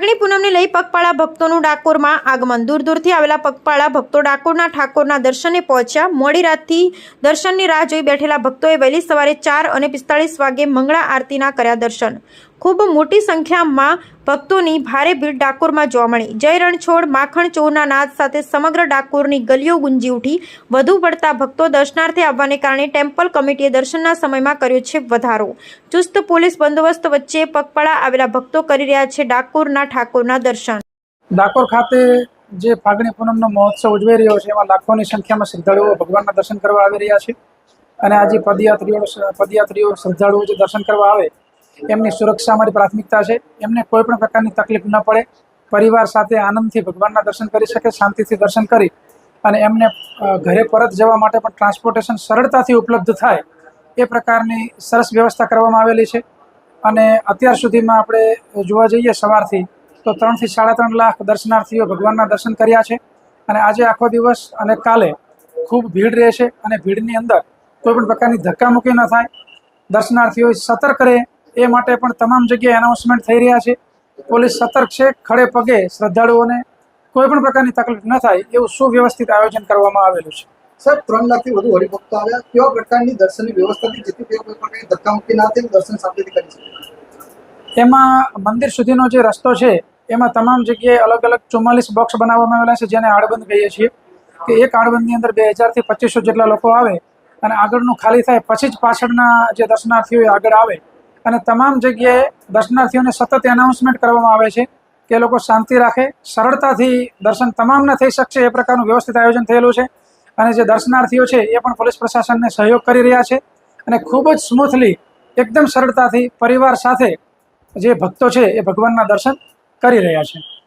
ફાગણી પૂનમને લઈ પગપાળા ભક્તોનું ડાકોરમાં આગમન. દૂર દૂરથી આવેલા પગપાળા ભક્તો ડાકોરના ઠાકોરના દર્શને પહોંચ્યા. મોડી રાતથી દર્શનની રાહ જોઈ બેઠેલા ભક્તોએ વહેલી સવારે ચાર અને પિસ્તાળીસ વાગે મંગળા આરતીના કર્યા દર્શન. ખૂબ મોટી સંખ્યામાં ભક્તોની ભારે ભીડ ડાકોરમાં જોવા મળી. જય રણછોડ, માખણ ચોરના નાદ સાથે સમગ્ર ડાકોરની ગલીઓ ગુંજી ઉઠી. વધુ પડતા ભક્તો દર્શનાર્થે આવવાને કારણે ટેમ્પલ કમિટીએ દર્શનના સમયમાં કર્યો છે વધારો. ચુસ્ત પોલીસ બંદોબસ્ત વચ્ચે પગપાળા આવેલા ભક્તો કરી રહ્યા છે ડાકોરના ઠાકોરના દર્શન. ડાકોર ખાતે જે ફાગણી પૂનમનો મહોત્સવ ઉજવાઈ રહ્યો છે, એમાં લાખોની સંખ્યામાં શ્રદ્ધાળુઓ ભગવાનના દર્શન કરવા આવી રહ્યા છે. અને આજે પદયાત્રીઓ પદયાત્રીઓ શ્રદ્ધાળુઓ જે દર્શન કરવા આવે એમની સુરક્ષા અમારી પ્રાથમિકતા છે. એમને કોઈ પણ પ્રકારની તકલીફ ન પડે. પરિવાર સાથે આનંદથી ભગવાનના દર્શન કરી શકે, શાંતિથી દર્શન કરી અને એમને ઘરે પરત જવા માટે પણ ટ્રાન્સપોર્ટેશન સરળતાથી ઉપલબ્ધ થાય એ પ્રકારની સરસ વ્યવસ્થા કરવામાં આવેલી છે. અને અત્યાર સુધીમાં આપણે જોવા જઈએ સવારથી, તો ત્રણથી સાડા ત્રણ લાખ દર્શનાર્થીઓ ભગવાનના દર્શન કર્યા છે. અને આજે આખો દિવસ અને કાલે ખૂબ ભીડ રહેશે અને ભીડની અંદર કોઈ પણ પ્રકારની ધક્કામુક્કી ન થાય. દર્શનાર્થીઓ સતર્ક રહે એ માટે પણ તમામ જગ્યાએ એનાઉન્સમેન્ટ થઈ રહ્યા છે. પોલીસ સતર્ક છે ખડે પગે શ્રદ્ધાળુઓને કોઈ પણ પ્રકારની તકલીફ ન થાય એવું સુવ્યવસ્થિત આયોજન કરવામાં આવેલું છે. સાહેબ ત્રણ લાખથી વધુ હરિભક્તો આવ્યા. કેવા પ્રકારની દર્શનની વ્યવસ્થા હતી જેથી તેઓ કોઈ પ્રકારની ધક્કામુક્કી ના થઈ દર્શન શાંતિથી કરી શકે? એમાં મંદિર સુધીનો જે રસ્તો છે એમાં તમામ જગ્યાએ અલગ અલગ ચુમ્માલીસ બોક્સ બનાવવામાં આવેલા છે જેને આડબંધ કહીએ છીએ કે એક આડબંધની અંદર બે હજારથી પચીસો જેટલા લોકો આવે અને આગળનું ખાલી થાય પછી જ પાછળના જે દર્શનાર્થીઓ આગળ આવે અને તમામ જગ્યાએ દર્શનાર્થીઓને સતત એનાઉન્સમેન્ટ કરવામાં આવે છે કે લોકો શાંતિ રાખે, સરળતાથી દર્શન તમામને થઈ શકશે, એ પ્રકારનું વ્યવસ્થિત આયોજન થયેલું છે. અને જે દર્શનાર્થીઓ છે, એ પણ પોલીસ પ્રશાસનને સહયોગ કરી રહ્યા છે. અને ખૂબ જ સ્મૂથલી એકદમ સરળતાથી પરિવાર સાથે જે ભક્તો છે, એ ભગવાનના દર્શન કરી રહ્યા છે.